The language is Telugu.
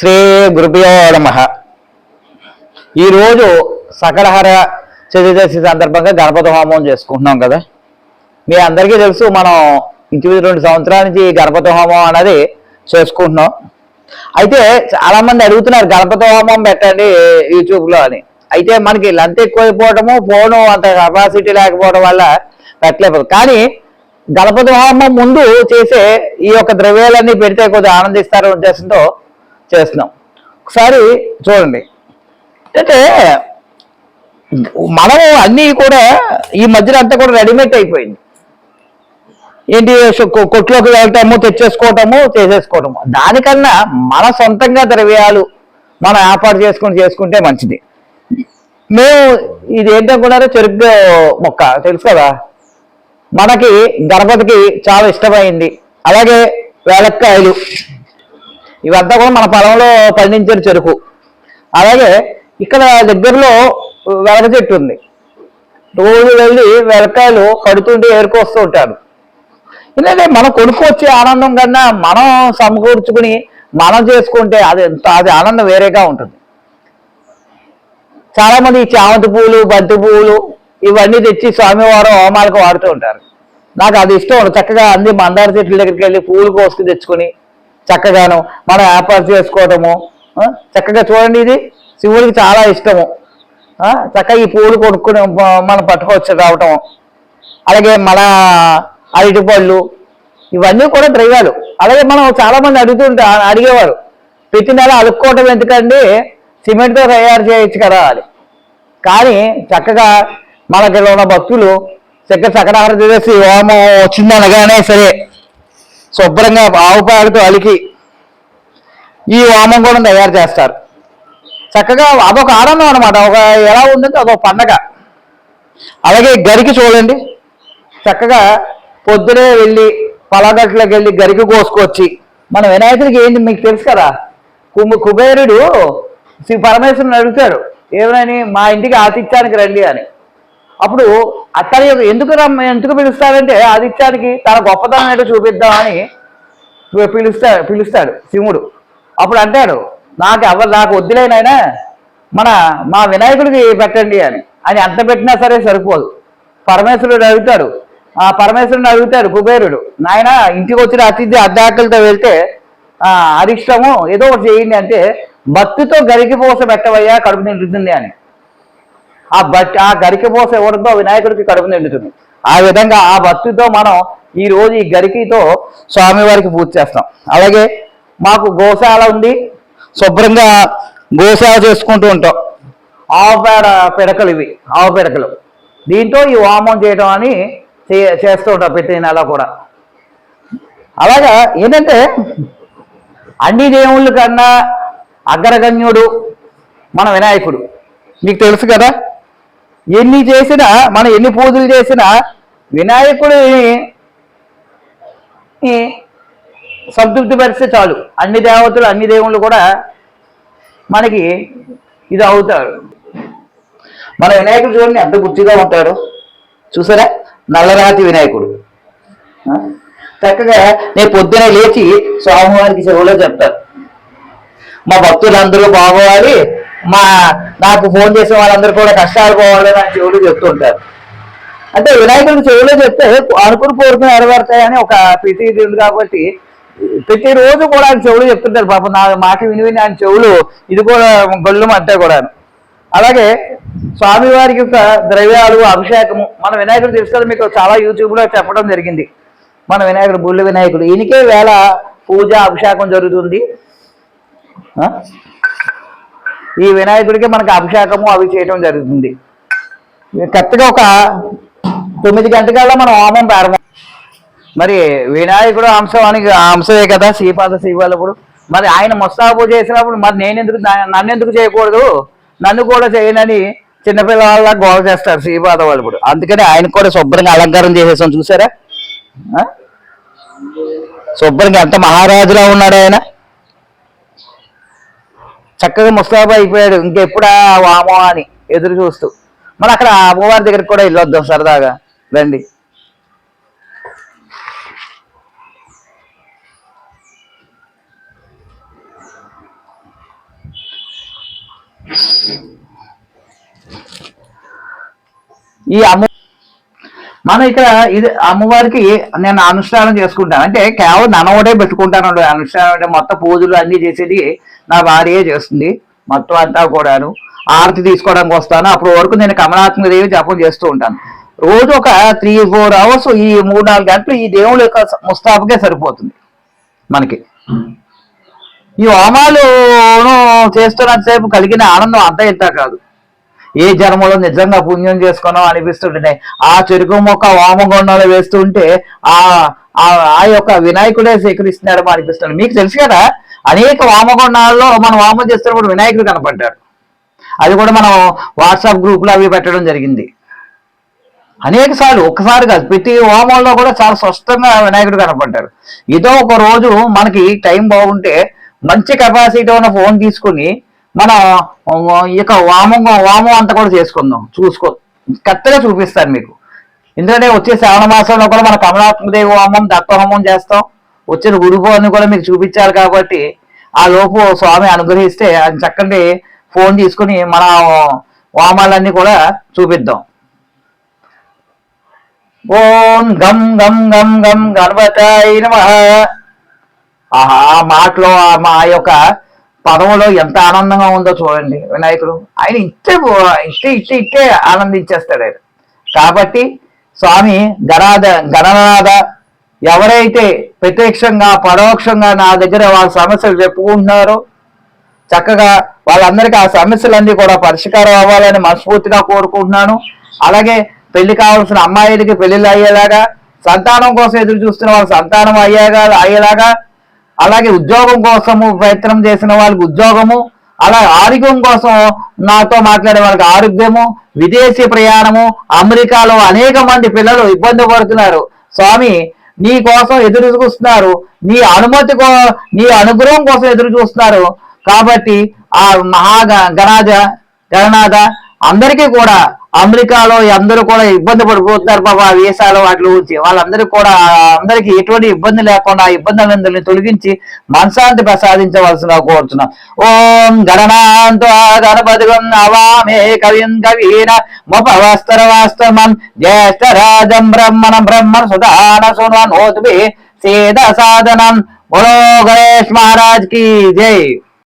శ్రీ గురుభ్యో నమ. ఈరోజు సకలహర చతుర్దశి సందర్భంగా గణపతి హోమం చేసుకుంటున్నాం కదా. మీ అందరికీ తెలుసు మనం ఇంచుమించు రెండు సంవత్సరాల నుంచి గణపతి హోమం అనేది చేసుకుంటున్నాం. అయితే చాలా మంది అడుగుతున్నారు గణపతి హోమం పెట్టండి యూట్యూబ్లో అని. అయితే మనకి లంత్ ఎక్కువైపోవటము ఫోను అంత కెపాసిటీ లేకపోవడం వల్ల పెట్టలేకపోతే కానీ గణపతి హోమం ముందు చేసే ఈ యొక్క ద్రవ్యాలన్నీ పెడితే కొద్దిగా ఆనందిస్తారు ఉద్దేశంతో చేస్తున్నాం. ఒకసారి చూడండి. అంటే మనము అన్నీ కూడా ఈ మధ్యన అంతా కూడా రెడీమేడ్ అయిపోయింది. ఏంటి కొట్లోకి వెళ్ళటము తెచ్చేసుకోవటము చేసేసుకోవటము. దానికన్నా మన సొంతంగా ద్రవ్యాలు మనం ఏర్పాటు చేసుకుని చేసుకుంటే మంచిది. మేము ఇది ఏంటనుకున్నారో చెరుకు మొక్క తెలుసు కదా? మనకి గణపతికి చాలా ఇష్టమైంది. అలాగే వేలక్కాయలు. ఇవంతా కూడా మన పొలంలో పండించిన చెరుకు. అలాగే ఇక్కడ దగ్గరలో వెలక చెట్టు ఉంది. రోజు వెళ్ళి వెలకాయలు కడుతుంటే ఏరుకొస్తూ ఉంటారు. ఎందుకంటే మనం కొనుక్కొచ్చే ఆనందం కన్నా మనం సమకూర్చుకుని మనం చేసుకుంటే అది ఎంత అది ఆనందం వేరేగా ఉంటుంది. చాలామంది చామంతి పువ్వులు బంతి పువ్వులు ఇవన్నీ తెచ్చి స్వామివారం హోమాలకు వాడుతూ ఉంటారు. నాకు అది ఇష్టం చక్కగా అన్ని మందార చెట్ల దగ్గరికి వెళ్ళి పువ్వులు కోసుకు తెచ్చుకొని చక్కగాను మనం ఏర్పాటు చేసుకోవటము చక్కగా చూడండి ఇది. శివుడికి చాలా ఇష్టము. చక్కగా ఈ పూలు కొనుక్కుని మనం పట్టుకోవచ్చు రావటం. అలాగే మన అరటి పళ్ళు ఇవన్నీ కూడా ద్రవ్యాలు అలాగే మనం చాలామంది అడుగుతుంటే అడిగేవారు. ప్రతి నెల అలుక్కోవటం ఎందుకండి సిమెంట్తో తయారు చేయొచ్చు కదా అది కానీ చక్కగా మనకి ఉన్న భక్తులు చక్కగా సకరాహారం చేసి హోమం వచ్చిందనగానే సరే శుభ్రంగా ఆవు పేడతో అలికి ఈ వామం కూడా తయారు చేస్తారు. చక్కగా అదొక ఆనందం అనమాట ఒక ఎలా ఉందంటే అదొక పండగ. అలాగే గరికి చూడండి. చక్కగా పొద్దునే వెళ్ళి పలాగట్లోకి వెళ్ళి గరికి కోసుకొచ్చి మన వినాయకుడికి ఏంటి మీకు తెలుసు కదా? కుము కుబేరుడు శ్రీ పరమేశ్వరుని అడుగుతాడు. ఏమని మా ఇంటికి ఆతిథ్యానికి రండి అని. అప్పుడు అతని ఎందుకు రమ్మ ఎందుకు పిలుస్తాడంటే ఆదిత్యానికి తన గొప్పతనం ఏంటో చూపిద్దామని పిలుస్తాడు పిలుస్తాడు శివుడు అప్పుడు అంటాడు నాకు ఎవరు నాకు వద్దులేనైనా మన మా వినాయకుడికి పెట్టండి అని. అని అంత పెట్టినా సరే సరిపోదు. పరమేశ్వరుడు అడుగుతాడు ఆ పరమేశ్వరుని అడుగుతాడు కుబేరుడు నాయన ఇంటికి వచ్చిన అతిథి అర్ధాకలతో వెళ్తే అరిష్టము ఏదో ఒకటి చేయండి అంటే భక్తితో గరికి పోస పెట్టవయ్యా కడుపు నిండుతుంది అని. ఆ బట్ ఆ గరికి పోస ఇవ్వడంతో వినాయకుడికి కడుపు నిండుతుంది. ఆ విధంగా ఆ భక్తితో మనం ఈ రోజు ఈ గరికితో స్వామివారికి పూజ చేస్తాం. అలాగే మాకు గోశాల ఉంది. శుభ్రంగా గోశాల చేసుకుంటూ ఉంటాం. ఆవు పేడ పిడకలు ఇవి ఆవు పిడకలు. దీంతో ఈ వామం చేయడం అని చే- చేస్తూ ఉంటాం ప్రతి నెల కూడా. అలాగా ఏంటంటే అన్ని దేవుళ్ళ కన్నా అగ్రగణ్యుడు మన వినాయకుడు. మీకు తెలుసు కదా? ఎన్ని చేసినా మనం ఎన్ని పూజలు చేసినా వినాయకుడిని సంతృప్తి పరిస్తే చాలు. అన్ని దేవతలు అన్ని దేవుళ్ళు కూడా మనకి ఇది అవుతారు. మన వినాయకుడు చూడండి ఎంత బుద్ధిగా ఉంటాడు. చూసారా? నల్లరాతి వినాయకుడు. చక్కగా నేను పొద్దున లేచి స్వామివారికి చెవులో చెప్తాను. మా భక్తులందరూ బాగోవాలి. మా నాకు ఫోన్ చేసిన వాళ్ళందరూ కూడా కష్టాలు పోవాలి అని చెవులు చెప్తుంటారు. అంటే వినాయకుడు చెవులో చెప్తే అనుకుని కోరుకుని నెరవేరుతాయని ఒక ప్రతి ఇది ఉంది కాబట్టి ప్రతిరోజు కూడా ఆయన చెవులు చెప్తుంటారు. పాపం నా మాట విని విని ఆయన చెవులు ఇది కూడా గొల్లు అంతా కూడా అలాగే స్వామివారికి యొక్క ద్రవ్యాలు అభిషేకము మన వినాయకుడు తెలుసు కదా మీకు చాలా యూట్యూబ్లో చెప్పడం జరిగింది. మన వినాయకుడు బుల్లి వినాయకుడు ఈయనకే వేళ పూజ అభిషేకం జరుగుతుంది. ఈ వినాయకుడికి మనకి అభిషేకము అవి చేయటం జరుగుతుంది. కరెక్ట్గా ఒక తొమ్మిది గంటకల్లా మనం హోమం ప్రారంభం. మరి వినాయకుడు అంశం అని అంశమే కదా శ్రీపాద శ్రీవాళ్ళప్పుడు మరి ఆయన ముస్తాబు పూజ చేసినప్పుడు మరి నేను ఎందుకు నన్ను ఎందుకు చేయకూడదు? నన్ను కూడా చేయనని చిన్నపిల్లల గోల చేస్తారు శ్రీపాద వాళ్ళు ఇప్పుడు అందుకని ఆయన కూడా శుభ్రంగా అలంకారం చేసేసాం చూసారా? శుభ్రంగా ఎంత మహారాజులా ఉన్నాడు ఆయన? చక్కగా ముస్తాబా అయిపోయాడు. ఇంకెప్పుడా వామో అని ఎదురు చూస్తూ. మరి అక్కడ అమ్మవారి దగ్గరికి కూడా వెళ్ళొద్దాం సరదాగా. రండి. ఈ అమ్మ మనం ఇక్కడ ఇది అమ్మవారికి నేను అనుష్ఠానం చేసుకుంటాను. అంటే కేవలం ననవడే పెట్టుకుంటాను. అనుష్ఠానం అంటే మొత్తం పూజలు అన్ని చేసేది నా భార్యే చేస్తుంది. మొత్తం అంతా కూడాను ఆరతి తీసుకోవడానికి వస్తాను. అప్పుడు వరకు నేను కమలాత్మ దేవి జపం చేస్తూ ఉంటాను. రోజు ఒక త్రీ ఫోర్ అవర్స్ ఈ మూడు నాలుగు గంటలు ఈ దేవుళ్ళ యొక్క ముస్తాబుకే సరిపోతుంది మనకి. ఈ హోమాలు చేస్తున్నంతసేపు కలిగిన ఆనందం అంత ఇంత కాదు. ఏ జన్మలో నిజంగా పుణ్యం చేసుకున్నాం అనిపిస్తుంటే ఆ చెరుకు మొక్క వామగొండంలో వేస్తుంటే ఆ ఆ- ఆ యొక్క వినాయకుడే సేకరిస్తున్నాడు అనిపిస్తుంది. మీకు తెలుసు కదా అనేక వామగొండాల్లో మనం వామం చేస్తున్నప్పుడు వినాయకుడు కనపడ్డాడు. అది కూడా మనం వాట్సాప్ గ్రూపులో అవి పెట్టడం జరిగింది. అనేక సార్లు ఒక్కసారి కాదు ప్రతి హోమంలో కూడా చాలా స్పష్టంగా వినాయకుడు కనపడ్డారు ఏదో ఒక రోజు మనకి టైం బాగుంటే మంచి కెపాసిటీ ఉన్న ఫోన్ తీసుకుని మన ఇక వామం వామం అంతా కూడా చేసుకుందాం చూసుకో కరెక్ట్గా చూపిస్తాను మీకు. ఎందుకంటే వచ్చే శ్రావణ మాసంలో కూడా మన కమలాత్మదేవి హోమం దత్త హోమం చేస్తాం. వచ్చిన గురుభవాన్ని కూడా మీకు చూపించారు కాబట్టి ఆ లోపు స్వామి అనుగ్రహిస్తే అది చక్కటి ఫోన్ తీసుకుని మన వామాలన్నీ కూడా చూపిద్దాం. ఓం గం గం గం గం గణపతాయ నమ. ఆహా ఆ మాటలో మా యొక్క పదములో ఎంత ఆనందంగా ఉందో చూడండి వినాయకుడు. ఆయన ఇచ్చే ఇచ్చే ఇచ్చే ఇట్టే ఆనందించేస్తాడు ఆయన. కాబట్టి స్వామి గణాద గణనాథ ఎవరైతే ప్రత్యక్షంగా పరోక్షంగా నా దగ్గర వాళ్ళ సమస్యలు చెప్పుకుంటున్నారో చక్కగా వాళ్ళందరికీ ఆ సమస్యలన్నీ కూడా పరిష్కారం అవ్వాలని మనస్ఫూర్తిగా కోరుకుంటున్నాను. అలాగే పెళ్ళి కావాల్సిన అమ్మాయిలకి పెళ్ళిళ్ళు అయ్యేలాగా సంతానం కోసం ఎదురు చూస్తున్న వాళ్ళ సంతానం అయ్యేగా అయ్యేలాగా అలాగే ఉద్యోగం కోసము ప్రయత్నం చేసిన వాళ్ళకి ఉద్యోగము అలా ఆరోగ్యం కోసం నాతో మాట్లాడే వాళ్ళకి ఆరోగ్యము విదేశీ ప్రయాణము అమెరికాలో అనేక మంది పిల్లలు ఇబ్బంది పడుతున్నారు. స్వామి నీ కోసం ఎదురు చూస్తున్నారు. నీ అనుమతి కో నీ అనుగ్రహం కోసం ఎదురు చూస్తున్నారు. కాబట్టి ఆ మహా గణాజ గణనాథ అందరికీ కూడా అమెరికాలో అందరూ కూడా ఇబ్బంది పడిపోతున్నారు బాబా వీసాలు వాటి గురించి. వాళ్ళందరికీ కూడా అందరికీ ఎటువంటి ఇబ్బంది లేకుండా ఇబ్బందులందరినీ తొలగించి మనశాంతి ప్రసాదించవలసిన కోరుతున్నాం ఓం గణనాంతో గణపతి అవామే కవిం కవీన ముపవస్తర వాస్తవం జ్యేష్ఠ రాజం బ్రహ్మణ బ్రహ్మణ సుధాన సునోద్భి సేద సాధనం. బోలో గణేష్ మహారాజ్కి జై.